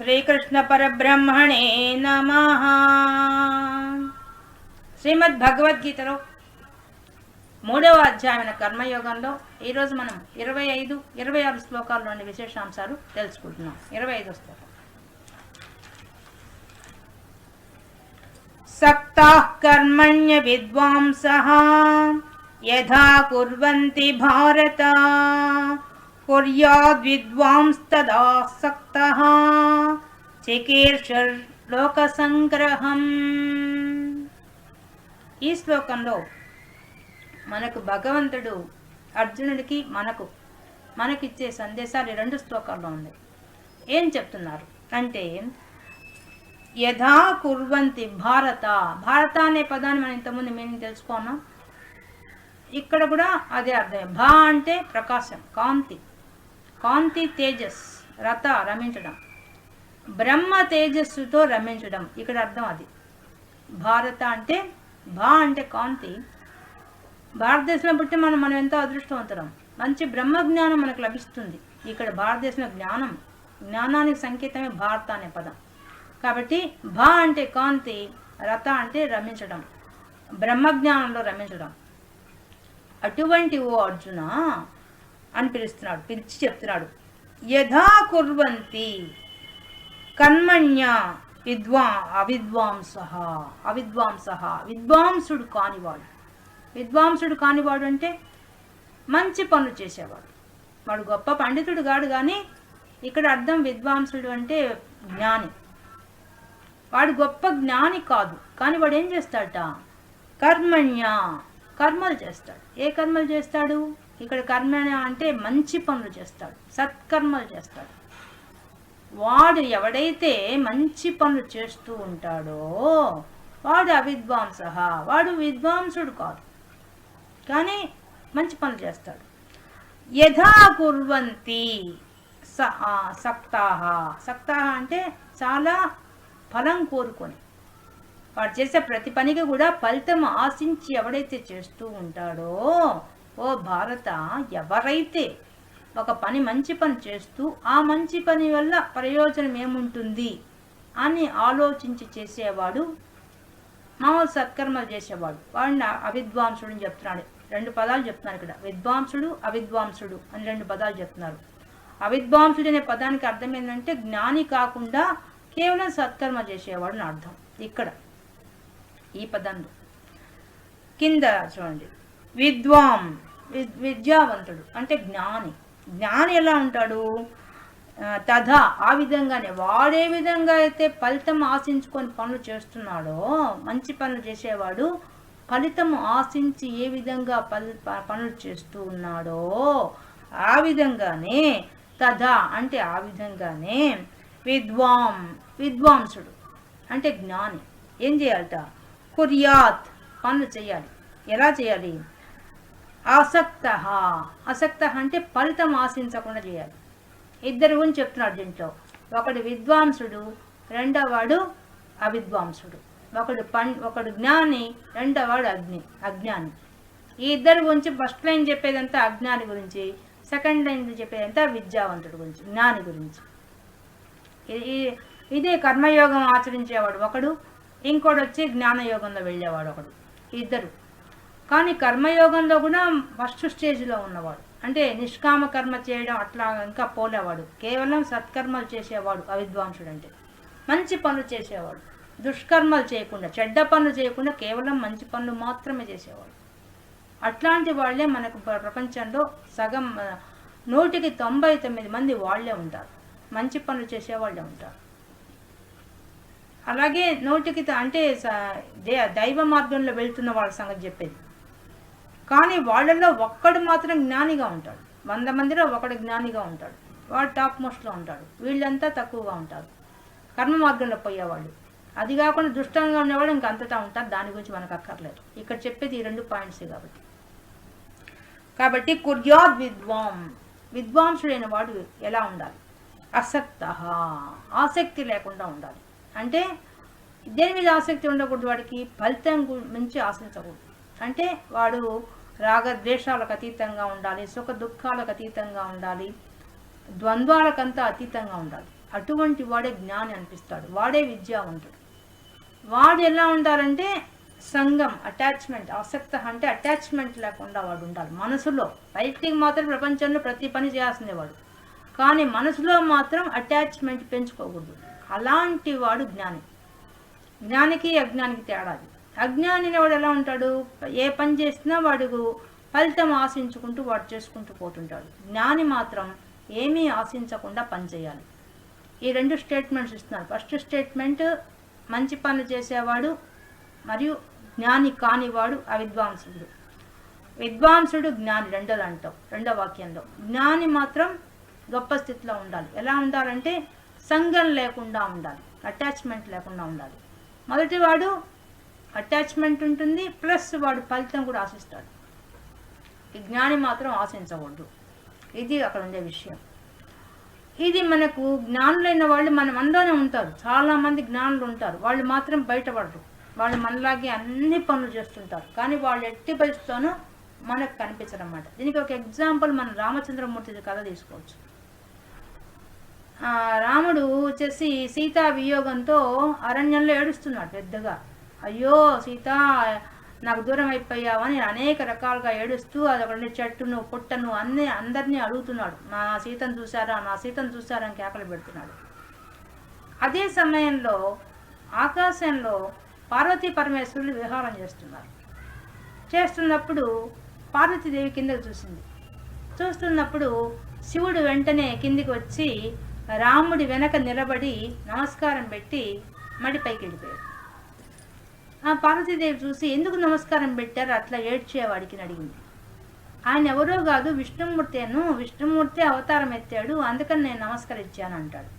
శ్రీకృష్ణ పరబ్రహ్మణే నమ. శ్రీమద్ భగవద్గీతలో మూడవ అధ్యాయమైన కర్మయోగంలో ఈరోజు మనం ఇరవై ఐదు ఇరవై ఆరు శ్లోకాల్లోని విశేషాంశాలు తెలుసుకుంటున్నాం. ఇరవై ఐదు శ్లోకం. సక్తా కర్మణ్య విద్వాంస యథా కుర్వంతి భారత కుర్యాద్ విద్వాంస్తదా సంగ్రహం ఈ శ్లోకంలో మనకు భగవంతుడు అర్జునుడికి మనకు మనకిచ్చే సందేశాలు రెండు శ్లోకాల్లో ఉన్నాయి. ఏం చెప్తున్నారు? అంటే యథా కుర్వంతి భారత. భారత అనే పదాన్ని మనం ఇంతకుముందు మీనింగ్ తెలుసుకున్నాం. ఇక్కడ కూడా అదే అర్థం. భా అంటే ప్రకాశం కాంతి. కాంతి తేజస్ రథ రమించడం. బ్రహ్మ తేజస్సుతో రమించడం. ఇక్కడ అర్థం అది. భారత అంటే భా అంటే కాంతి. భారతదేశంలో పుట్టి మనం మనం ఎంతో అదృష్టవంతులం. మంచి బ్రహ్మ జ్ఞానం మనకు లభిస్తుంది. ఇక్కడ భారతదేశంలో జ్ఞానం. జ్ఞానానికి సంకేతమే భారత అనే పదం. కాబట్టి భా అంటే కాంతి రథ అంటే రమించడం. బ్రహ్మజ్ఞానంలో రమించడం. అటువంటి ఓ అర్జున అని పిలుస్తున్నాడు పిలిచి చెప్తున్నాడు. యథా కుర్వంతి కర్మణ్య విద్వా అవిద్వాంస. అవిద్వాంస. విద్వాంసుడు కానివాడు. విద్వాంసుడు కానివాడు అంటే మంచి పనులు చేసేవాడు. వాడు గొప్ప పండితుడు కాడు కానీ ఇక్కడ అర్థం విద్వాంసుడు అంటే జ్ఞాని. వాడు గొప్ప జ్ఞాని కాదు. కానీ వాడు ఏం చేస్తాడట? కర్మణ్య కర్మలు చేస్తాడు. ఏ కర్మలు చేస్తాడు? ఇక్కడ కర్మ అంటే మంచి పనులు చేస్తాడు సత్కర్మలు చేస్తాడు. వాడు ఎవడైతే మంచి పనులు చేస్తూ ఉంటాడో వాడు అవిద్వాంస వాడు విద్వాంసుడు కాదు. కానీ మంచి పనులు చేస్తాడు. యథా కుర్వంతి స సక్తాహ. సక్తాహ అంటే చాలా ఫలం కోరుకొని. వాడు చేసే ప్రతి పనికి కూడా ఫలితం ఆశించి ఎవడైతే చేస్తూ ఉంటాడో ఓ భారత ఎవరైతే ఒక పని మంచి పని చేస్తూ ఆ మంచి పని వల్ల ప్రయోజనం ఏముంటుంది అని ఆలోచించి చేసేవాడు మామూలు సత్కర్మలు చేసేవాడు. వాడిని అవిద్వాంసుడు అని చెప్తున్నాడు. రెండు పదాలు చెప్తున్నారు ఇక్కడ. విద్వాంసుడు అవిద్వాంసుడు అని రెండు పదాలు చెప్తున్నారు. అవిద్వాంసుడు అనే పదానికి అర్థం ఏంటంటే జ్ఞాని కాకుండా కేవలం సత్కర్మ చేసేవాడు అని అర్థం. ఇక్కడ ఈ పదంలో. కింద చూడండి. విద్వాం. విద్యావంతుడు. అంటే జ్ఞాని. జ్ఞాని ఎలా ఉంటాడు? ఆ, తథా ఆ విధంగానే వాడే విధంగా అయితే ఫలితం ఆశించుకొని పనులు చేస్తున్నాడో మంచి పనులు చేసేవాడు ఫలితం ఆశించి ఏ విధంగా ప- పనులు చేస్తూ ఉన్నాడో ఆ విధంగానే తథా అంటే ఆ విధంగానే విద్వాం విద్వాంసుడు. అంటే జ్ఞాని. ఏం చేయాలట? కుర్యాత్ పనులు చేయాలి. ఎలా చేయాలి? ఆసక్త. ఆసక్త అంటే ఫలితం ఆశించకుండా చేయాలి. ఇద్దరు గురించి చెప్తున్నాడు దీంట్లో. ఒకడు విద్వాంసుడు రెండోవాడు అవిద్వాంసుడు. ఒకడు పం ఒకడు జ్ఞాని రెండోవాడు అగ్ని అజ్ఞాని. ఈ ఇద్దరు గురించి ఫస్ట్ లైన్ చెప్పేదంతా అజ్ఞాని గురించి సెకండ్ లైన్ చెప్పేదంతా విద్యావంతుడు గురించి జ్ఞాని గురించి. ఇదే కర్మయోగం ఆచరించేవాడు ఒకడు ఇంకోటి వచ్చి జ్ఞానయోగంలో వెళ్ళేవాడు ఒకడు. ఇద్దరు. కానీ కర్మయోగంలో కూడా ఫస్ట్ స్టేజ్లో ఉన్నవాడు. అంటే నిష్కామ కర్మ చేయడం అట్లా ఇంకా పోలేవాడు. కేవలం సత్కర్మలు చేసేవాడు అవిద్వాంసుడు అంటే మంచి పనులు చేసేవాడు. దుష్కర్మలు చేయకుండా చెడ్డ పనులు చేయకుండా కేవలం మంచి పనులు మాత్రమే చేసేవాడు. అట్లాంటి వాళ్ళే మనకు ప్ర- ప్రపంచంలో సగం నూటికి తొంభై తొమ్మిది మంది వాళ్ళే ఉంటారు. మంచి పనులు చేసేవాళ్ళే ఉంటారు. అలాగే నూటికి అంటే స- దే- దైవ మార్గంలో వెళ్తున్న వాళ్ళ సంగతి చెప్పేది. కానీ వాళ్ళల్లో ఒక్కడు మాత్రం జ్ఞానిగా ఉంటాడు. వంద మందిలో ఒకడు జ్ఞానిగా ఉంటాడు. వాడు టాప్ మోస్ట్లో ఉంటాడు. వీళ్ళంతా తక్కువగా ఉంటారు. కర్మ మార్గంలో పోయేవాళ్ళు. అది కాకుండా దుష్టంగా ఉండేవాడు ఇంక అంతటా ఉంటారు. దాని గురించి మనకు అక్కర్లేదు. ఇక్కడ చెప్పేది ఈ రెండు పాయింట్స్ కాబట్టి. కాబట్టి కుర్యాద్ విద్వాం. విద్వాంసుడైన వాడు ఎలా ఉండాలి? అసక్త. ఆసక్తి లేకుండా ఉండాలి. అంటే దేని మీద ఆసక్తి ఉండకూడదు వాడికి? ఫలితం గు- మించి ఆశించకూడదు. అంటే వాడు రాగద్వేషాలకు అతీతంగా ఉండాలి సుఖ దుఃఖాలకు అతీతంగా ఉండాలి ద్వంద్వాలకంతా అతీతంగా ఉండాలి. అటువంటి వాడే జ్ఞాని అనిపిస్తాడు వాడే విద్యావంతుడు. వాడు ఎలా ఉండాలంటే సంఘం అటాచ్మెంట్ ఆసక్త అంటే అటాచ్మెంట్ లేకుండా వాడు ఉండాలి. మనసులో బయటికి మాత్రం ప్రపంచంలో ప్రతి పని చేయాల్సిందే వాడు. కానీ మనసులో మాత్రం అటాచ్మెంట్ పెంచుకోకూడదు. అలాంటి వాడు జ్ఞాని. జ్ఞానికి అజ్ఞానికి తేడా అది వాడు ఎలా ఉంటాడు? ఏ పని చేసినా వాడు ఫలితం ఆశించుకుంటూ వాడు చేసుకుంటూ పోతుంటాడు. జ్ఞాని మాత్రం ఏమీ ఆశించకుండా పని చేయాలి. ఈ రెండు స్టేట్మెంట్స్ ఇస్తున్నారు. ఫస్ట్ స్టేట్మెంట్ మంచి పనులు చేసేవాడు మరియు జ్ఞాని కానివాడు అవిద్వాంసుడు. విద్వాంసుడు జ్ఞాని రెండోది అంటాం రెండో వాక్యంలో. జ్ఞాని మాత్రం గొప్ప స్థితిలో ఉండాలి. ఎలా ఉండాలంటే సంఘం లేకుండా ఉండాలి అటాచ్మెంట్ లేకుండా ఉండాలి. మొదటివాడు అటాచ్మెంట్ ఉంటుంది ప్లస్ వాడు ఫలితం కూడా ఆశిస్తాడు. ఈ జ్ఞాని మాత్రం ఆశించకూడదు. ఇది అక్కడ ఉండే విషయం. ఇది మనకు జ్ఞానులైన వాళ్ళు మన మనలోనే ఉంటారు. చాలామంది జ్ఞానులు ఉంటారు. వాళ్ళు మాత్రం బయటపడరు. వాళ్ళు మనలాగే అన్ని పనులు చేస్తుంటారు. కానీ వాళ్ళు ఎట్టి పరిస్థితిలోనూ మనకు కనిపించరు అన్నమాట. దీనికి ఒక ఎగ్జాంపుల్ మనం రామచంద్రమూర్తి కథ తీసుకోవచ్చు. రాముడు వచ్చేసి సీతా వియోగంతో అరణ్యంలో ఏడుస్తున్నాడు పెద్దగా. అయ్యో సీత నాకు దూరం అయిపోయావని అనేక రకాలుగా ఏడుస్తూ అదొకటి చెట్టును పుట్టను అన్ని అందరినీ అడుగుతున్నాడు. నా సీతను చూసారా నా సీతను చూసారా అని కేకలు పెడుతున్నాడు. అదే సమయంలో ఆకాశంలో పార్వతీ పరమేశ్వరులు విహారం చేస్తున్నారు. చేస్తున్నప్పుడు పార్వతీదేవి కిందకు చూసింది. చూస్తున్నప్పుడు శివుడు వెంటనే కిందికి వచ్చి రాముడి వెనక నిలబడి నమస్కారం పెట్టి మడి పైకి వెళ్ళిపోయాడు. ఆ పార్వతీదేవి చూసి ఎందుకు నమస్కారం పెట్టారు? అట్లా ఏడ్చేవాడికి అడిగింది. ఆయన ఎవరో కాదు విష్ణుమూర్తి అను విష్ణుమూర్తి అవతారం ఎత్తాడు అందుకని నేను నమస్కరించాను అంటాడు.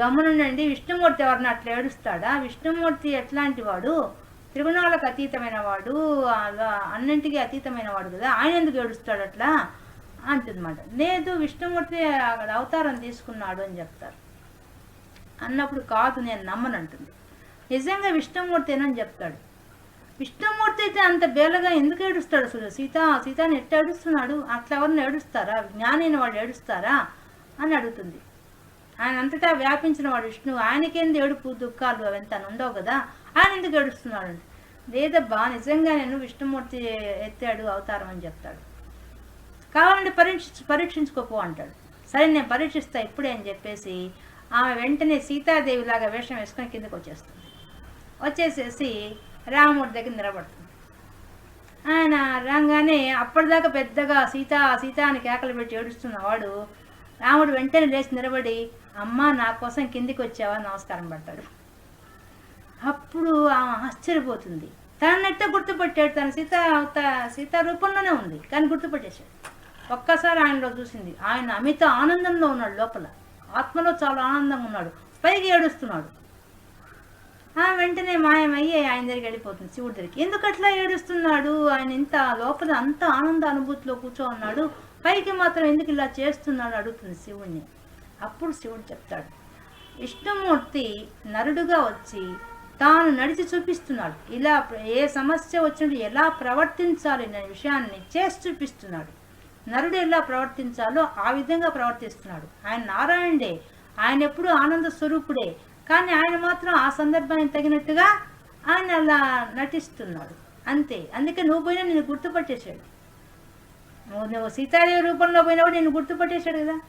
గమనుండండి విష్ణుమూర్తి ఎవరిని అట్లా ఏడుస్తాడా? విష్ణుమూర్తి ఎట్లాంటి వాడు? త్రిగుణాలకు అతీతమైన వాడు అన్నింటికి అతీతమైన వాడు కదా ఆయన ఎందుకు ఏడుస్తాడు అట్లా? అంటుందన్నమాట. లేదు విష్ణుమూర్తి అవతారం తీసుకున్నాడు అని చెప్తారు. అన్నప్పుడు కాదు నేను నమ్మనంటుంది నిజంగా విష్ణుమూర్తేనని చెప్తాడు. విష్ణుమూర్తి అయితే అంత బేలగా ఎందుకు ఏడుస్తాడు అసలు సీత సీతాని ఎట్ట ఏడుస్తున్నాడు? అట్లా ఎవరిని ఏడుస్తారా? జ్ఞానైన వాడు ఏడుస్తారా? అని అడుగుతుంది. ఆయన అంతటా వ్యాపించిన వాడు విష్ణువు ఆయనకేంది ఏడుపు దుఃఖాలు అవంతా ఉండవు కదా? ఆయన ఎందుకు ఏడుస్తున్నాడు లేదబ్బా నిజంగా నేను విష్ణుమూర్తి ఎత్తాడు అవతారం అని చెప్తాడు. కావాలంటే పరీక్ష పరీక్షించుకోపో అంటాడు. సరే నేను పరీక్షిస్తా ఇప్పుడే అని చెప్పేసి ఆమె వెంటనే సీతాదేవిలాగా వేషం వేసుకొని కిందకు వచ్చేస్తుంది. వచ్చేసేసి రాముడి దగ్గర నిలబడుతుంది. ఆయన రాగానే అప్పటిదాకా పెద్దగా సీత సీత అని కేకలు పెట్టి ఏడుస్తున్న వాడు రాముడు వెంటనే లేచి నిలబడి అమ్మ నా కోసం కిందికి వచ్చావా? నమస్కారం పెడతాడు అప్పుడు ఆమె ఆశ్చర్యపోతుంది. తననెట్ట గుర్తుపట్టాడు? తన సీత సీత రూపంలోనే ఉంది కానీ గుర్తుపట్టేశాడు. ఒక్కసారి ఆయనలో చూసింది ఆయన అమిత ఆనందంలో ఉన్నాడు లోపల. ఆత్మలో చాలా ఆనందంగా ఉన్నాడు. పైకి ఏడుస్తున్నాడు. వెంటనే మాయమయ్యి ఆయన దగ్గరికి వెళ్ళిపోతుంది శివుడి దగ్గరికి. ఎందుకు అట్లా ఏడుస్తున్నాడు? ఆయన ఇంత లోపల అంత ఆనంద అనుభూతిలో కూర్చో ఉన్నాడు పైకి మాత్రం ఎందుకు ఇలా చేస్తున్నాడు? అడుగుతుంది శివుణ్ణి. అప్పుడు శివుడు చెప్తాడు విష్ణుమూర్తి నరుడుగా వచ్చి తాను నడిచి చూపిస్తున్నాడు. ఇలా ఏ సమస్య వచ్చినట్టు ఎలా ప్రవర్తించాలి అనే విషయాన్ని చేసి చూపిస్తున్నాడు. నరుడు ఎలా ప్రవర్తించాలో ఆ విధంగా ప్రవర్తిస్తున్నాడు. ఆయన నారాయణుడే. ఆయన ఎప్పుడు ఆనంద స్వరూపుడే. కానీ ఆయన మాత్రం ఆ సందర్భానికి తగినట్టుగా ఆయన అలా నటిస్తున్నాడు. అంతే. అందుకే నువ్వు పోయినా నేను గుర్తుపట్టేశాడు. నువ్వు నువ్వు సీతాదేవి రూపంలో కూడా నేను గుర్తుపట్టేశాడు కదా.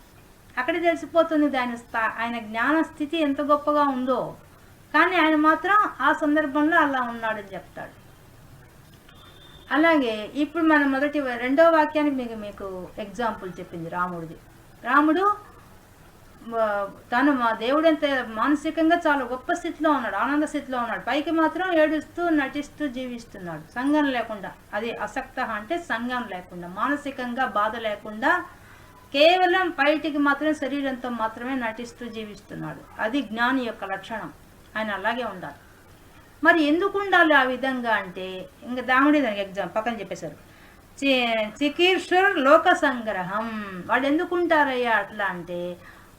అక్కడే తెలిసిపోతుంది ఆయన స్థా ఆయన జ్ఞాన స్థితి ఎంత గొప్పగా ఉందో. కానీ ఆయన మాత్రం ఆ సందర్భంలో అలా ఉన్నాడని చెప్తాడు. అలాగే ఇప్పుడు మన మొదటి రెండో వాక్యానికి మీకు మీకు ఎగ్జాంపుల్ చెప్పింది రాముడిది. రాముడు తను మా దేవుడంత మానసికంగా చాలా గొప్ప స్థితిలో ఉన్నాడు ఆనంద స్థితిలో ఉన్నాడు. పైకి మాత్రం ఏడుస్తూ నటిస్తూ జీవిస్తున్నాడు. సంఘం లేకుండా అది అసక్త అంటే సంఘం లేకుండా మానసికంగా బాధ లేకుండా కేవలం బయటికి మాత్రం శరీరంతో మాత్రమే నటిస్తూ జీవిస్తున్నాడు. అది జ్ఞాని యొక్క లక్షణం. ఆయన అలాగే ఉండాలి. మరి ఎందుకు ఉండాలి ఆ విధంగా అంటే ఇంకా దాముడే దానికి ఎగ్జామ్ పక్కన చెప్పేశారు. చి- చికీర్షుర్ లోక సంగ్రహం. వాళ్ళు ఎందుకుంటారయ్యా అట్లా అంటే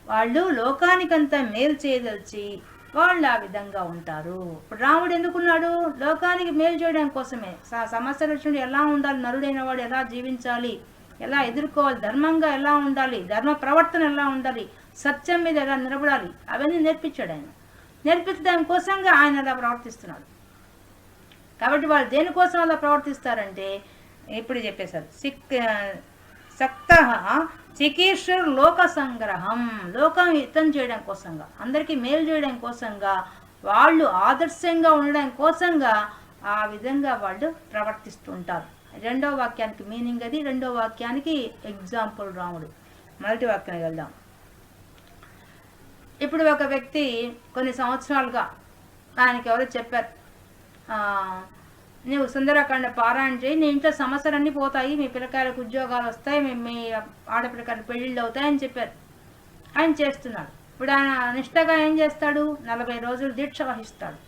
వాళ్ళు లోకానికంతా మేలు చేయదలిచి వాళ్ళు ఆ విధంగా ఉంటారు. ఇప్పుడు రాముడు ఎందుకున్నాడు? లోకానికి మేలు చేయడం కోసమే. స- సమస్యలు వచ్చినప్పుడు ఎలా ఉండాలి? నరుడైన వాడు ఎలా జీవించాలి? ఎలా ఎదుర్కోవాలి? ధర్మంగా ఎలా ఉండాలి? ధర్మ ప్రవర్తన ఎలా ఉండాలి? సత్యం మీద ఎలా నిలబడాలి? అవన్నీ నేర్పించాడు ఆయన. నేర్పించడం కోసంగా ఆయన అలా ప్రవర్తిస్తున్నాడు. కాబట్టి వాళ్ళు దేనికోసం అలా ప్రవర్తిస్తారంటే ఇప్పుడు చెప్పేశారు. సిక్ సక్త చికీర్షుర్ లోక సంగ్రహం. లోకం యుద్ధం చేయడం కోసంగా అందరికీ మేలు చేయడం కోసంగా వాళ్ళు ఆదర్శంగా ఉండడం కోసంగా ఆ విధంగా వాళ్ళు ప్రవర్తిస్తుంటారు. రెండో వాక్యానికి మీనింగ్ అది రెండో వాక్యానికి ఎగ్జాంపుల్ రాముడు. మొదటి వాక్యానికి వెళ్దాం. ఇప్పుడు ఒక వ్యక్తి కొన్ని సంవత్సరాలుగా ఆయనకి ఎవరో చెప్పారు. నువ్వు సుందరకాండ పారాయణ చేయి. నీ ఇంట్లో సమస్యలన్నీ పోతాయి. మీ పిల్లకాయలకు ఉద్యోగాలు వస్తాయి. మీ మీ ఆడపిల్లకాయలు పెళ్ళిళ్ళు అవుతాయని చెప్పారు. ఆయన చేస్తున్నాడు. ఇప్పుడు ఆయన నిష్టగా ఏం చేస్తాడు? నలభై రోజులు దీక్ష వహిస్తాడు.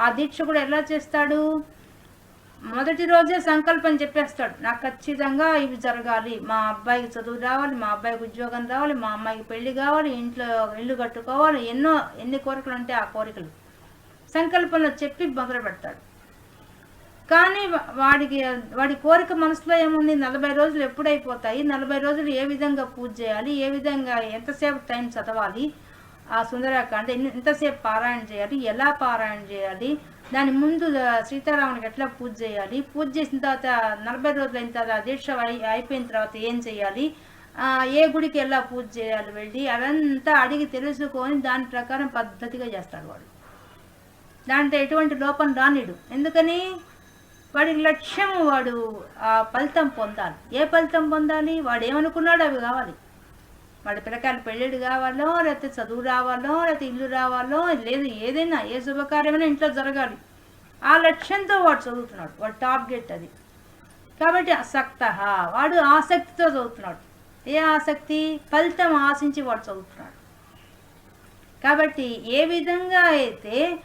ఆ దీక్ష కూడా ఎలా చేస్తాడు? మొదటి రోజే సంకల్పం చెప్పేస్తాడు. నాకు ఖచ్చితంగా ఇవి జరగాలి. మా అబ్బాయికి చదువు రావాలి. మా అబ్బాయికి ఉద్యోగం రావాలి. మా అమ్మాయికి పెళ్ళి కావాలి. ఇంట్లో ఇల్లు కట్టుకోవాలి. ఎన్నో ఎన్ని కోరికలు ఉంటే ఆ కోరికలు. సంకల్పంలో చెప్పి మొదలు పెడతాడు కానీ వాడికి వాడి కోరిక మనసులో ఏముంది? నలభై రోజులు ఎప్పుడైపోతాయి? నలభై రోజులు ఏ విధంగా పూజ చేయాలి? ఏ విధంగా ఎంతసేపు టైం చదవాలి? ఆ సుందరాకాండ ఎంతసేపు పారాయణ చేయాలి? ఎలా పారాయణ చేయాలి? దాని ముందు సీతారాముని సీతారామునికి ఎట్లా పూజ చేయాలి? పూజ చేసిన తర్వాత నలభై రోజులు అయిన తర్వాత దీక్ష అయిపోయిన తర్వాత ఏం చేయాలి? ఏ గుడికి ఎలా పూజ చేయాలి వెళ్ళి? అదంతా అడిగి తెలుసుకొని దాని ప్రకారం పద్ధతిగా చేస్తాడు వాడు దాంట్లో ఎటువంటి లోపం రానిడు. ఎందుకని? వాడి లక్ష్యం వాడు ఆ ఫలితం పొందాలి. ఏ ఫలితం పొందాలి? వాడు ఏమనుకున్నాడో అవి కావాలి. వాడి పిల్లకాయలు పెళ్ళిడు కావాలో లేకపోతే చదువు రావాలో లేకపోతే ఇల్లు రావాలో లేదు ఏదైనా ఏ శుభకార్యమైనా ఇంట్లో జరగాలి. ఆ లక్ష్యంతో వాడు చదువుతున్నాడు. వాడు టార్గెట్ అది. కాబట్టి అసక్త వాడు ఆసక్తితో చదువుతున్నాడు. ఏ ఆసక్తి? ఫలితం ఆశించి వాడు చదువుతున్నాడు. కాబట్టి ఏ విధంగా అయితే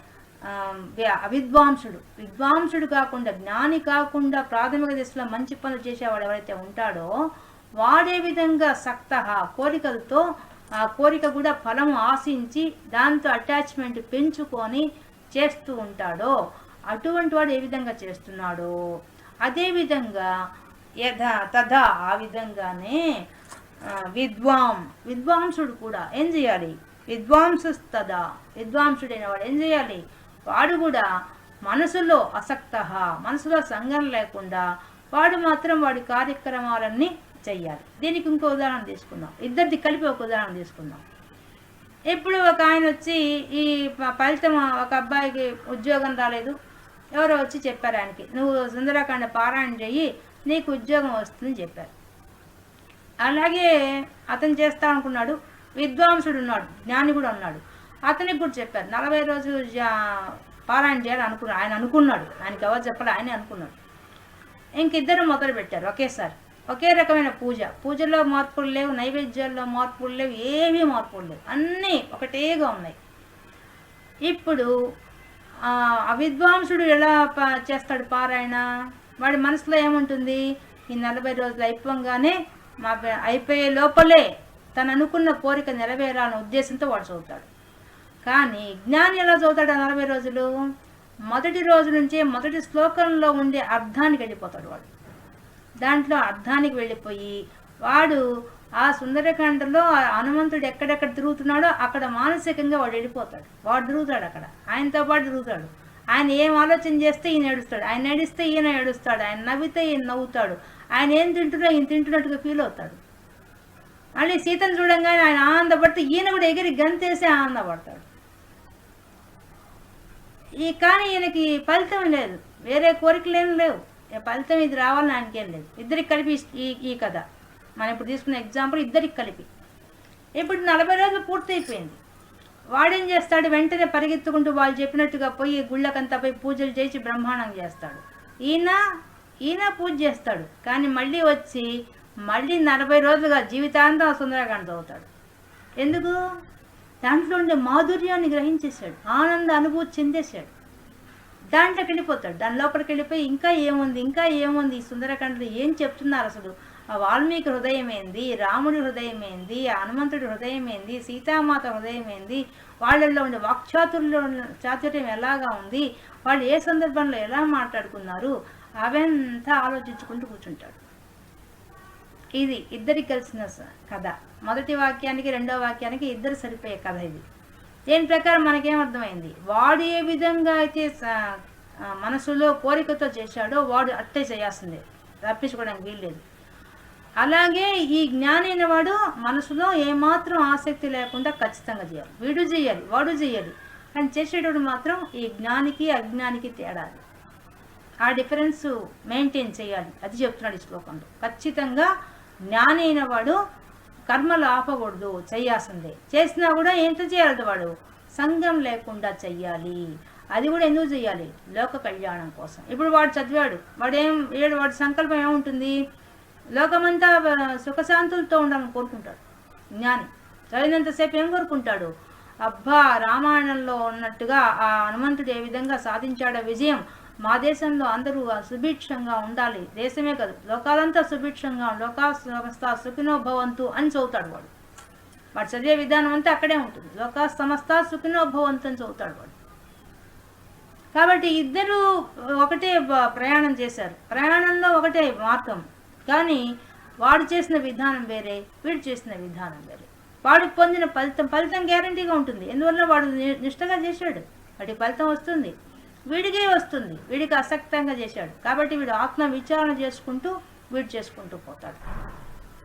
అవిద్వాంసుడు. విద్వాంసుడు కాకుండా జ్ఞాని కాకుండా ప్రాథమిక దశలో మంచి పనులు చేసేవాడు ఎవరైతే ఉంటాడో వాడే విధంగా సక్త కోరికలతో ఆ కోరిక కూడా ఫలం ఆశించి దాంతో అటాచ్మెంట్ పెంచుకొని చేస్తూ ఉంటాడో అటువంటి వాడు ఏ విధంగా చేస్తున్నాడో అదేవిధంగా యథ యథా తథా ఆ విధంగానే విద్వాం విద్వాంసుడు కూడా ఏం చేయాలి? విద్వాంసస్తదా విద్వాంసుడైన వాడు ఏం చేయాలి? వాడు కూడా మనసులో అసక్త మనసులో సంఘం లేకుండా వాడు మాత్రం వాడి కార్యక్రమాలన్నీ చెయ్యాలి. దీనికి ఇంకో ఉదాహరణ తీసుకుందాం. ఇద్దరిది కలిపి ఒక ఉదాహరణ తీసుకుందాం. ఇప్పుడు ఒక ఆయన వచ్చి ఈ ఫలితం ఒక అబ్బాయికి ఉద్యోగం రాలేదు. ఎవరో వచ్చి చెప్పారు ఆయనకి నువ్వు సుందరకాండ పారాయణ చెయ్యి నీకు ఉద్యోగం వస్తుందని చెప్పారు. అలాగే అతను చేస్తా అనుకున్నాడు. విద్వాంసుడు ఉన్నాడు జ్ఞాని కూడా ఉన్నాడు. అతనికి కూడా చెప్పారు నలభై రోజులు జా- పారాయణ చేయాలి అనుకున్నాడు ఆయన అనుకున్నాడు ఆయనకి ఎవరు చెప్పాలి ఆయనే అనుకున్నాడు. ఇంకిద్దరు మొదలు పెట్టారు ఒకేసారి ఒకే రకమైన పూజ. పూజలో మార్పులు లేవు నైవేద్యాల్లో మార్పులు లేవు ఏమీ మార్పులు లేవు అన్నీ ఒకటేగా ఉన్నాయి. ఇప్పుడు ఆ, అవిద్వాంసుడు ఎలా ప- చేస్తాడు పారాయణ? వాడి మనసులో ఏముంటుంది? ఈ నలభై రోజులు అయిపోగానే మా అయిపోయే లోపలే తను అనుకున్న కోరిక నెరవేరాలన్న ఉద్దేశంతో వాడు చదువుతాడు. కానీ జ్ఞాని ఎలా చదువుతాడు నలభై రోజులు? మొదటి రోజు నుంచే మొదటి శ్లోకంలో ఉండే అర్థానికి వెళ్ళిపోతాడు వాడు. దాంట్లో అర్థానికి వెళ్ళిపోయి వాడు ఆ సుందరకాండలో హనుమంతుడు ఎక్కడెక్కడ తిరుగుతున్నాడో అక్కడ మానసికంగా వాడు వెళ్ళిపోతాడు. వాడు తిరుగుతాడు అక్కడ. ఆయనతో పాటు తిరుగుతాడు. ఆయన ఏం ఆలోచన చేస్తే ఈయన ఏడుస్తాడు. ఆయన నడిస్తే ఈయన ఏడుస్తాడు. ఆయన నవ్వితే ఈయన నవ్వుతాడు. ఆయన ఏం తింటున్నా ఈయన తింటున్నట్టుగా ఫీల్ అవుతాడు. మళ్ళీ సీతను చూడంగానే ఆయన ఆనందపడితే ఈయన కూడా ఎగిరి గంతేసి ఆనందపడతాడు. ఈ కానీ ఈయనకి ఫలితం లేదు. వేరే కోరికలు ఏం లేవు. ఫలితం ఇది రావాలని ఆయనకేం లేదు. ఇద్దరికి కలిపి ఈ ఈ కథ. మనం ఇప్పుడు తీసుకున్న ఎగ్జాంపుల్ ఇద్దరికి కలిపి. ఇప్పుడు నలభై రోజులు పూర్తయిపోయింది. వాడేం చేస్తాడు? వెంటనే పరిగెత్తుకుంటూ వాళ్ళు చెప్పినట్టుగా పోయి గుళ్ళకంతా పోయి పూజలు చేసి బ్రహ్మాండం చేస్తాడు. ఈయన ఈయన పూజ చేస్తాడు. కానీ మళ్ళీ వచ్చి మళ్ళీ నలభై రోజులుగా జీవితాంతం ఆ సుందరకాండ చదువుతాడు. ఎందుకు? దాంట్లో ఉండే మాధుర్యాన్ని గ్రహించేశాడు. ఆనంద అనుభూతి చెందేశాడు. దాంట్లోకి వెళ్ళిపోతాడు. దాని లోపలికి వెళ్ళిపోయి ఇంకా ఏముంది? ఇంకా ఏముంది? ఈ సుందరకాండలో ఏం చెప్తున్నారు అసలు? ఆ వాల్మీకి హృదయం ఏంది? రాముడి హృదయం ఏంది? హనుమంతుడి హృదయం ఏంది? సీతామాత హృదయం ఏంది? వాళ్ళల్లో ఉండే వాక్చాతుర్లో చాతుర్యం ఎలాగా ఉంది? వాళ్ళు ఏ సందర్భంలో ఎలా మాట్లాడుకున్నారు? అవంతా ఆలోచించుకుంటూ కూర్చుంటాడు. ఇది ఇద్దరికి కలిసిన స- కథ. మొదటి వాక్యానికి రెండో వాక్యానికి ఇద్దరు సరిపోయే కథ ఇది. దీని ప్రకారం మనకేం అర్థమైంది? వాడు ఏ విధంగా అయితే మనసులో కోరికతో చేశాడో వాడు అట్టే చేయాల్సిందే. తప్పించుకోవడానికి వీల్లేదు. అలాగే ఈ జ్ఞానైన వాడు మనసులో ఏమాత్రం ఆసక్తి లేకుండా ఖచ్చితంగా చేయాలి. వీడు చేయాలి వాడు చేయాలి. కానీ చేసేటప్పుడు మాత్రం ఈ జ్ఞానికి అజ్ఞానికి తేడా ఆ డిఫరెన్స్ మెయింటైన్ చేయాలి. అది చెప్తున్నాడు ఈ శ్లోకంలో. ఖచ్చితంగా జ్ఞానైన వాడు కర్మలు ఆపకూడదు చేయాల్సిందే. చేసినా కూడా ఎంత చేయాలి వాడు సంఘం లేకుండా చెయ్యాలి. అది కూడా ఎందుకు చేయాలి లోక కళ్యాణం కోసం. ఇప్పుడు వాడు చదివాడు వాడు ఏం ఏడు వాడి సంకల్పం ఏముంటుంది? లోకమంతా సుఖశాంతులతో ఉండాలని కోరుకుంటాడు. జ్ఞాని. చదివినంతసేపు ఏం కోరుకుంటాడు? అబ్బా రామాయణంలో ఉన్నట్టుగా ఆ హనుమంతుడు ఏ విధంగా సాధించాడో విజయం మా దేశంలో అందరూ సుభిక్షంగా ఉండాలి. దేశమే కాదు లోకాలంతా సుభిక్షంగా లోకా సంస్థ సుఖినో భవంతు అని చదువుతాడు వాడు. వాడు చదివే విధానం అంతా అక్కడే ఉంటుంది. లోకా సంస్థ సుఖినో భవంతు అని చదువుతాడు వాడు. కాబట్టి ఇద్దరు ఒకటే ప్రయాణం చేశారు. ప్రయాణంలో ఒకటే మార్గం. కానీ వాడు చేసిన విధానం వేరే వీడు చేసిన విధానం వేరే. వాడు పొందిన ఫలితం ఫలితం గ్యారంటీగా ఉంటుంది. ఎందువల్ల వాడు ని- నిష్టగా చేశాడు? వాటి ఫలితం వస్తుంది. వీడికే వస్తుంది. వీడికి అసక్తంగా చేశాడు. కాబట్టి వీడు ఆత్మ విచారణ చేసుకుంటూ వీడు చేసుకుంటూ పోతాడు.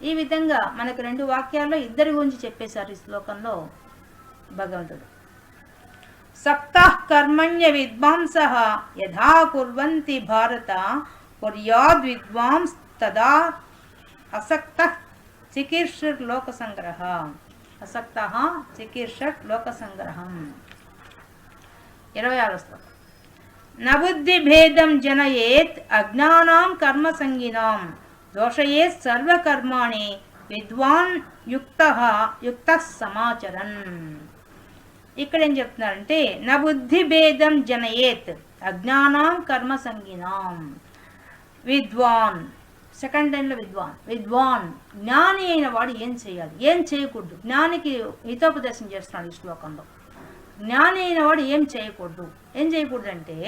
ఈ విధంగా మనకు రెండు వాక్యాల్లో ఇద్దరి గురించి చెప్పేశారు ఈ శ్లోకంలో భగవంతుడు. సక్తః కర్మణ్య విద్వాంస యథా కుర్వంతి భారత కుర్యాద్ విద్వాంస్ తదా అసక్త చికీర్షట్ లోక సంగ్రహ అసక్త చికీర్షట్ లోక సంగ్రహం ఇరవై ఆరు శ్లోకం. నబుద్ధి భేదం జనయేత్ అజ్ఞానాం కర్మ సంగినాం దోషయేత్ సర్వకర్మాణి విద్వాన్ యుక్త యుక్త సమాచరన్. ఇక్కడ ఏం చెప్తున్నారంటే నా బుద్ధి భేదం జనయేత్ అజ్ఞానాం కర్మ సంగినాం విద్వాన్ సెకండ్ టైంలో విద్వాన్. విద్వాన్ జ్ఞాని అయిన వాడు ఏం చేయాలి? ఏం చేయకూడదు? జ్ఞానికి హితోపదేశం చేస్తున్నాడు ఈ శ్లోకంలో. జ్ఞాని అయిన వాడు ఏం చేయకూడదు. ఏం చేయకూడదు అంటే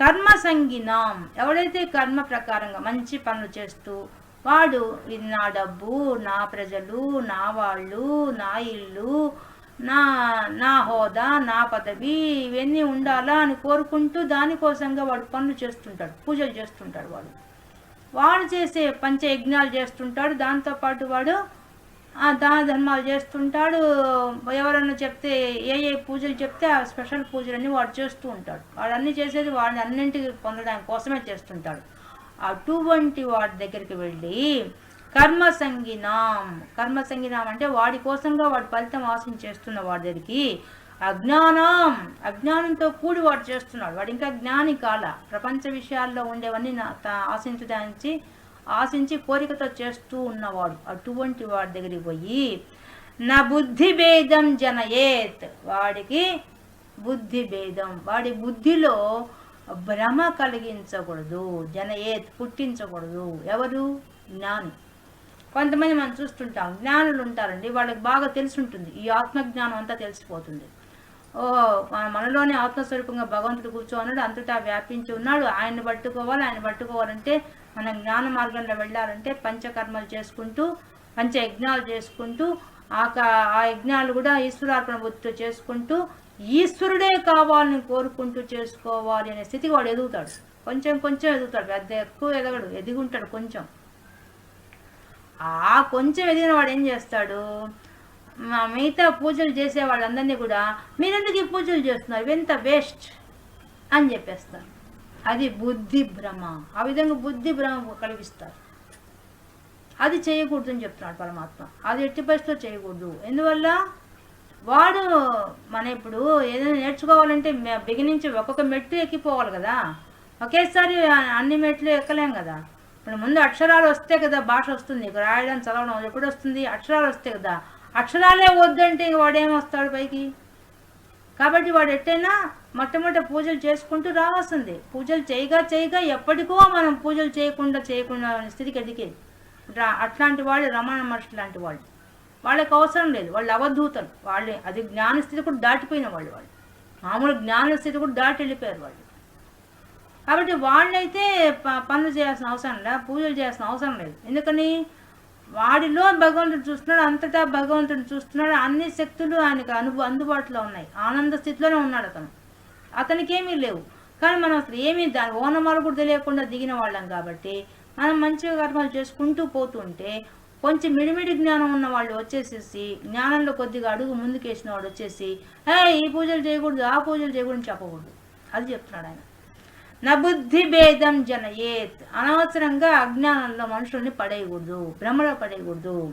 కర్మ సంగినాం ఎవడైతే కర్మ ప్రకారంగా మంచి పనులు చేస్తూ వాడు ఇది నా డబ్బు నా ప్రజలు నా వాళ్ళు నా ఇల్లు నా నా హోదా నా పదవి ఇవన్నీ ఉండాలా అని కోరుకుంటూ దానికోసంగా వాడు పనులు చేస్తుంటాడు పూజలు చేస్తుంటాడు వాడు. వాడు చేసే పంచయజ్ఞాలు చేస్తుంటాడు. దాంతోపాటు వాడు దాన ధర్మాలు చేస్తుంటాడు. ఎవరన్నా చెప్తే ఏ ఏ పూజలు చెప్తే ఆ స్పెషల్ పూజలన్నీ వాడు చేస్తూ ఉంటాడు. వాడు అన్ని చేసేది వాడిని అన్నింటికి పొందడానికి కోసమే చేస్తుంటాడు. అటువంటి వాడి దగ్గరికి వెళ్ళి కర్మ సంగినాం. కర్మ అంటే వాడి కోసంగా వాడి ఫలితం ఆశించేస్తున్న వాడి దగ్గరికి అజ్ఞానం. అజ్ఞానంతో కూడి వాడు చేస్తున్నాడు. వాడు ఇంకా జ్ఞాని కాల. ప్రపంచ విషయాల్లో ఉండేవన్నీ నా- ఆశించడానికి ఆశించి కోరికతో చేస్తూ ఉన్నవాడు అటువంటి వాడి దగ్గరికి పోయి నా బుద్ధి భేదం జనయేత్. వాడికి బుద్ధి భేదం. వాడి బుద్ధిలో భ్రమ కలిగించకూడదు. జనయేత్ పుట్టించకూడదు. ఎవరు? జ్ఞాని. కొంతమంది మనం చూస్తుంటాం జ్ఞానులు ఉంటారండి. వాళ్ళకి బాగా తెలిసి ఉంటుంది ఈ ఆత్మజ్ఞానం అంతా తెలిసిపోతుంది. ఓ మన- మనలోనే ఆత్మస్వరూపంగా భగవంతుడు కూర్చోన్నాడు అంతటా వ్యాపించి ఉన్నాడు. ఆయన్ని పట్టుకోవాలి ఆయన పట్టుకోవాలంటే మనం జ్ఞాన మార్గంలో వెళ్ళాలంటే పంచకర్మలు చేసుకుంటూ పంచ యజ్ఞాలు చేసుకుంటూ ఆ ఆ యజ్ఞాలు కూడా ఈశ్వరార్పణ బుద్ధితో చేసుకుంటూ ఈశ్వరుడే కావాలని కోరుకుంటూ చేసుకోవాలి అనే స్థితికి వాడు ఎదుగుతాడు. కొంచెం కొంచెం ఎదుగుతాడు. పెద్ద ఎక్కువ ఎదగడు. ఎదిగుంటాడు కొంచెం. ఆ కొంచెం ఎదిగిన వాడు ఏం చేస్తాడు? మా మిగతా పూజలు చేసే వాళ్ళందరినీ కూడా మీరెందుకు ఈ పూజలు చేస్తున్నారు? ఎంత వేస్ట్ అని చెప్పేస్తారు అది బుద్ధి భ్రమ. ఆ విధంగా బుద్ధి భ్రమ కలిగిస్తారు. అది చేయకూడదు అని చెప్తున్నాడు పరమాత్మ. అది ఎట్టి పరిస్థితిలో చేయకూడదు. ఎందువల్ల? వాడు మన ఇప్పుడు ఏదైనా నేర్చుకోవాలంటే బిగినించి ఒక్కొక్క మెట్టు ఎక్కిపోవాలి కదా. ఒకేసారి అన్ని మెట్లు ఎక్కలేం కదా. ఇప్పుడు ముందు అక్షరాలు వస్తే కదా భాష వస్తుంది. నీకు రాయడం చదవడం ఎప్పుడు వస్తుంది? అక్షరాలు వస్తే కదా. అక్షరాలే వద్దంటే ఇంక వాడేమొస్తాడు పైకి? కాబట్టి వాడు ఎట్టైనా మొట్టమొదట పూజలు చేసుకుంటూ రావాల్సిందే. పూజలు చేయగా చేయగా ఎప్పటికో మనం పూజలు చేయకుండా చేయకుండా అనే స్థితికి ఎదిగేది అట్లాంటి వాళ్ళు రమణ మహర్షి లాంటి వాళ్ళు. వాళ్ళకి అవసరం లేదు. వాళ్ళు అవధూతలు. వాళ్ళే అది జ్ఞానస్థితి కూడా దాటిపోయిన వాళ్ళు వాళ్ళు. మామూలు జ్ఞాన స్థితి కూడా దాటి వెళ్ళిపోయారు వాళ్ళు. కాబట్టి వాళ్ళైతే ప- పనులు చేయాల్సిన అవసరం లేదు. పూజలు చేయాల్సిన అవసరం లేదు. ఎందుకని? వాడిలో భగవంతుడు చూస్తున్నాడు అంతటా భగవంతుడు చూస్తున్నాడు అన్ని శక్తులు ఆయనకు అనుభవ అందుబాటులో ఉన్నాయి. ఆనంద స్థితిలోనే ఉన్నాడు అతను. అతనికి ఏమీ లేవు. కానీ మనం అసలు ఏమీ దాని ఓనమాలు కూడా తెలియకుండా దిగిన వాళ్ళం కాబట్టి మనం మంచిగా కర్మలు చేసుకుంటూ పోతుంటే కొంచెం మిడిమిడి జ్ఞానం ఉన్న వాళ్ళు వచ్చేసేసి జ్ఞానంలో కొద్దిగా అడుగు ముందుకేసిన వాడు వచ్చేసి ఏ ఈ పూజలు చేయకూడదు ఆ పూజలు చేయకూడదు చెప్పకూడదు. అది చెప్తున్నాడు ఆయన. నా బుద్ధి భేదం జనయేత్. అనవసరంగా అజ్ఞానంలో మనుషుల్ని పడేయకూడదు భ్రమలో పడేయకూడదు.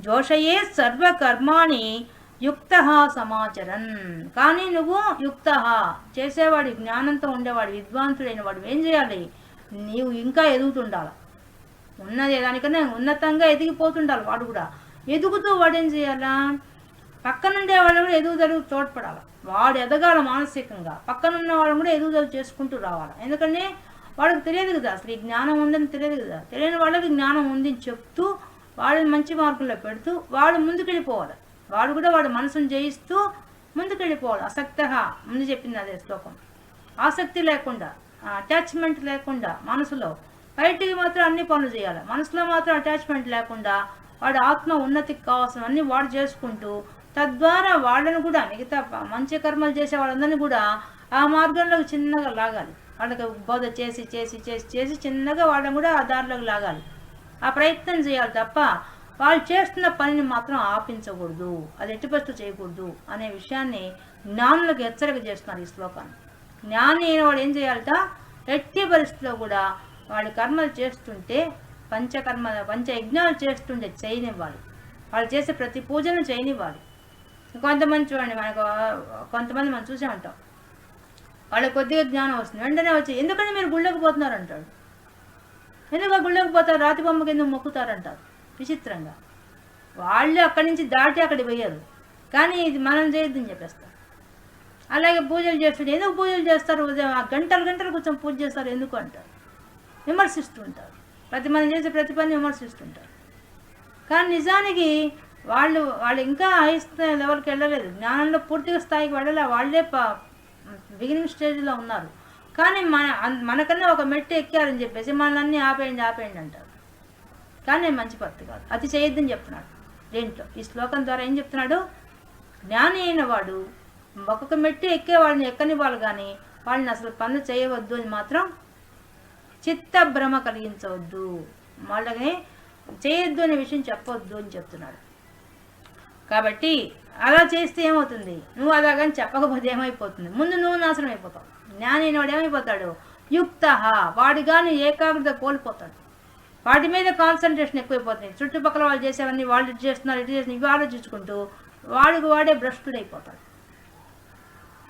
జోషయే సర్వకర్మాణి యుక్త సమాచరన్. కానీ నువ్వు యుక్త. చేసేవాడి జ్ఞానంతో ఉండేవాడు విద్వాంసుడైన వాడు ఏం చేయాలి? నీవు ఇంకా ఎదుగుతుండాలి. ఉన్నది దానికన్నా ఉన్నతంగా ఎదిగిపోతుండాలి వాడు కూడా. ఎదుగుతూ వాడు ఏం చేయాలా? పక్కనుండే వాళ్ళు కూడా ఎదుగుదలకు తోడ్పడాలి వాడు ఎదగాల మానసికంగా. పక్కనున్న వాళ్ళు కూడా ఎదుగుదల చేసుకుంటూ రావాలి. ఎందుకంటే వాడికి తెలియదు కదా అసలు ఈ జ్ఞానం ఉందని తెలియదు కదా. తెలియని వాళ్ళకి జ్ఞానం ఉందని చెప్తూ వాళ్ళని మంచి మార్గంలో పెడుతూ వాడు ముందుకెళ్ళిపోవాలి. వాడు కూడా వాడు మనసును జయిస్తూ ముందుకెళ్ళిపోవాలి. అసక్త ముందు చెప్పింది అదే శ్లోకం. ఆసక్తి లేకుండా అటాచ్మెంట్ లేకుండా మనసులో బయటికి మాత్రం అన్ని పనులు చేయాలి. మనసులో మాత్రం అటాచ్మెంట్ లేకుండా వాడి ఆత్మ ఉన్నతికి కావాల్సినవన్నీ వాడు చేసుకుంటూ తద్వారా వాళ్ళని కూడా మిగతా మంచి కర్మలు చేసే వాళ్ళందరినీ కూడా ఆ మార్గంలోకి చిన్నగా లాగాలి. వాళ్ళకి బోధ చేసి చేసి చేసి చేసి చిన్నగా వాళ్ళని కూడా ఆ దారిలోకి లాగాలి. ఆ ప్రయత్నం చేయాలి తప్ప వాళ్ళు చేస్తున్న పనిని మాత్రం ఆపించకూడదు. అది ఎట్టి పరిస్థితులు చేయకూడదు అనే విషయాన్ని జ్ఞానులకు హెచ్చరిక చేస్తున్నారు ఈ శ్లోకాన్ని. జ్ఞాని అయిన వాడు ఏం చేయాలట? ఎట్టి పరిస్థితిలో కూడా వాడి కర్మలు చేస్తుంటే పంచకర్మ పంచ యజ్ఞాలు చేస్తుంటే చేయనివ్వాలి. వాళ్ళు చేసే ప్రతి పూజను చేయనివ్వాలి. కొంతమంది చూడండి మనకు కొంతమంది మనం చూసే ఉంటాం. వాళ్ళకి కొద్దిగా జ్ఞానం వస్తుంది. వెంటనే వచ్చి ఎందుకంటే మీరు గుళ్ళకి పోతున్నారు? అంటాడు. ఎందుకు గుళ్ళకి పోతారు? రాతి బొమ్మకి ఎందుకు మొక్కుతారంటారు విచిత్రంగా. వాళ్ళు అక్కడి నుంచి దాటి అక్కడికి పోయారు. కానీ ఇది మనం చేయొద్దని చెప్పేస్తారు. అలాగే పూజలు చేస్తుంటే ఎందుకు పూజలు చేస్తారు? ఉదయం ఆ గంటలు గంటలు కూర్చొని పూజ చేస్తారు? ఎందుకు? అంటారు. విమర్శిస్తుంటారు. ప్రతి మనం చేసే ప్రతి పని విమర్శిస్తుంటారు. కానీ నిజానికి వాళ్ళు వాళ్ళు ఇంకా హై లెవెల్కి వెళ్ళలేదు. జ్ఞానంలో పూర్తిగా స్థాయికి వెళ్ళలే. వాళ్ళే బిగినింగ్ స్టేజ్లో ఉన్నారు. కానీ మన మనకన్నా ఒక మెట్టు ఎక్కారని చెప్పేసి మనల్ని ఆపేయండి ఆపేయండి అంటారు. కానీ మంచి పద్ధతి కాదు. అది చేయొద్దని చెప్తున్నాడు. దేంట్లో? ఈ శ్లోకం ద్వారా ఏం చెప్తున్నాడు? జ్ఞాని అయిన వాడు ఒక్కొక్క మెట్టు ఎక్కే వాళ్ళని ఎక్కనివ్వాలి కానీ వాళ్ళని అసలు పనులు చేయవద్దు అని మాత్రం చిత్త భ్రమ కలిగించవద్దు. వాళ్ళని చేయొద్దు అనే విషయం చెప్పొద్దు అని చెప్తున్నాడు. కాబట్టి అలా చేస్తే ఏమవుతుంది? నువ్వు అలా కానీ చెప్పకపోతే ఏమైపోతుంది? ముందు నువ్వు నాశనం అయిపోతావు. జ్ఞాని వాడు ఏమైపోతాడు? యుక్త వాడి కానీ ఏకాగ్రత కోల్పోతాడు. వాటి మీద కాన్సన్ట్రేషన్ ఎక్కువైపోతుంది. చుట్టుపక్కల వాళ్ళు చేసేవన్నీ వాళ్ళు ఇటు చేస్తున్నారు ఇటు చేస్తున్నారు ఇవి ఆలోచించుకుంటూ వాడికి వాడే భ్రష్టుడైపోతాడు.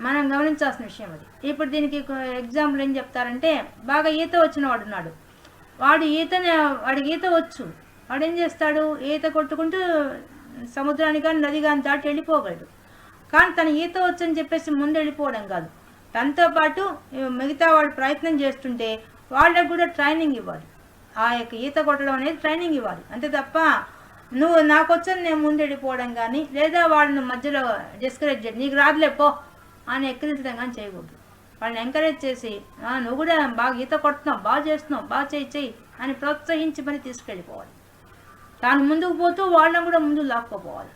మనం గమనించాల్సిన విషయం అది. ఇప్పుడు దీనికి ఎగ్జాంపుల్ ఏం చెప్తారంటే బాగా ఈత వచ్చిన వాడు ఉన్నాడు. వాడు ఈతనే వాడికి ఈత వచ్చు. వాడు ఏం చేస్తాడు? ఈత కొట్టుకుంటూ సముద్రానికి కానీ నది కానీ దాటి వెళ్ళిపోగలడు. కానీ తన ఈత వచ్చని చెప్పేసి ముందు వెళ్ళిపోవడం కాదు. తనతో పాటు మిగతా వాడు ప్రయత్నం చేస్తుంటే వాళ్ళకు కూడా ట్రైనింగ్ ఇవ్వాలి. ఆ యొక్క ఈత కొట్టడం అనేది ట్రైనింగ్ ఇవ్వాలి. అంతే తప్ప నువ్వు నాకు వచ్చని నేను ముందు వెళ్ళిపోవడం కానీ లేదా వాళ్ళని మధ్యలో డిస్కరేజ్ చేయడం నీకు రాదులే పో అని ఎక్కిరించడం కానీ చేయకూడదు. వాళ్ళని ఎంకరేజ్ చేసి నువ్వు కూడా బాగా ఈత కొడుతున్నావు బాగా చేస్తున్నావు బాగా చేయి చెయ్యి అని ప్రోత్సహించి మరి తీసుకెళ్ళిపోవాలి. తాను ముందుకు పోతూ వాళ్ళని కూడా ముందు లాక్కోపోవాలి.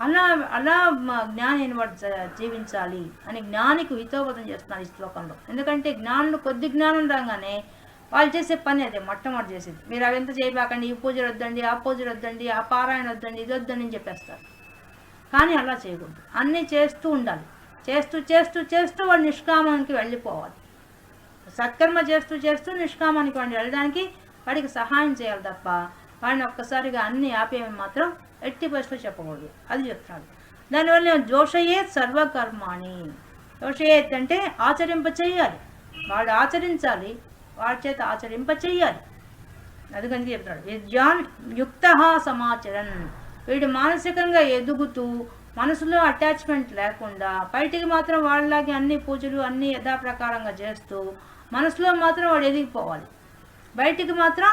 అలా అలా మ- జ్ఞాని వాడు జ- జీవించాలి అని జ్ఞానికి హితోబోధం చేస్తున్నారు ఈ శ్లోకంలో. ఎందుకంటే జ్ఞానులు కొద్ది జ్ఞానం రాగానే వాళ్ళు చేసే పని అదే మొట్టమొదటి చేసేది. మీరు అవంతా చేయబాకండి ఈ పూజలు వద్దండి ఆ పూజలు వద్దండి ఆ పారాయణ వద్దండి ఇది వద్దని చెప్పేస్తారు. కానీ అలా చేయకూడదు. అన్నీ చేస్తూ ఉండాలి. చేస్తూ చేస్తూ చేస్తూ వాడు నిష్కామానికి వెళ్ళిపోవాలి. సత్కర్మ చేస్తూ చేస్తూ నిష్కామానికి వాడిని వెళ్ళడానికి వాడికి సహాయం చేయాలి తప్ప వాడిని ఒక్కసారిగా అన్ని ఆపేయమని మాత్రం ఎట్టి పరిస్థితులు చెప్పకూడదు. అది చెప్తున్నాడు. దానివల్ల జోషయే సర్వకర్మాణి. జోషయేత్ అంటే ఆచరింప చేయాలి వాడు ఆచరించాలి వాడి చేత ఆచరింప చేయాలి అందుకని చెప్తున్నాడు. విద్యాన్ యుక్త సమాచరన్. వీడు మానసికంగా ఎదుగుతూ మనసులో అటాచ్మెంట్ లేకుండా బయటికి మాత్రం వాళ్ళలాగే అన్ని పూజలు అన్ని యథాప్రకారంగా చేస్తూ మనసులో మాత్రం వాడు ఎదిగిపోవాలి. బయటికి మాత్రం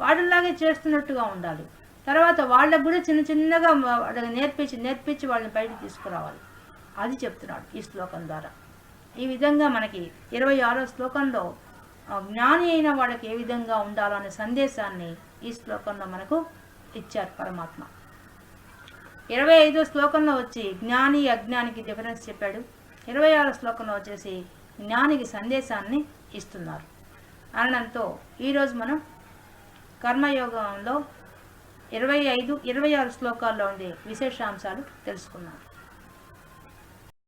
వాడిలాగే చేస్తున్నట్టుగా ఉండాలి. తర్వాత వాళ్ళకు కూడా చిన్న చిన్నగా వాళ్ళకి నేర్పించి నేర్పించి వాళ్ళని బయటకు తీసుకురావాలి. అది చెప్తున్నాడు ఈ శ్లోకం ద్వారా. ఈ విధంగా మనకి ఇరవై ఆరో శ్లోకంలో జ్ఞాని అయిన వాళ్ళకి ఏ విధంగా ఉండాలో అనే సందేశాన్ని ఈ శ్లోకంలో మనకు ఇచ్చారు పరమాత్మ. ఇరవై ఐదో శ్లోకంలో వచ్చి జ్ఞాని అజ్ఞానికి డిఫరెన్స్ చెప్పాడు. ఇరవై ఆరో శ్లోకంలో వచ్చేసి జ్ఞానికి సందేశాన్ని ఇస్తున్నారు. అనడంతో ఈరోజు మనం కర్మయోగంలో ఇరవై ఐదు ఇరవై ఆరు శ్లోకాల్లో ఉండే విశేషాంశాలు తెలుసుకున్నాం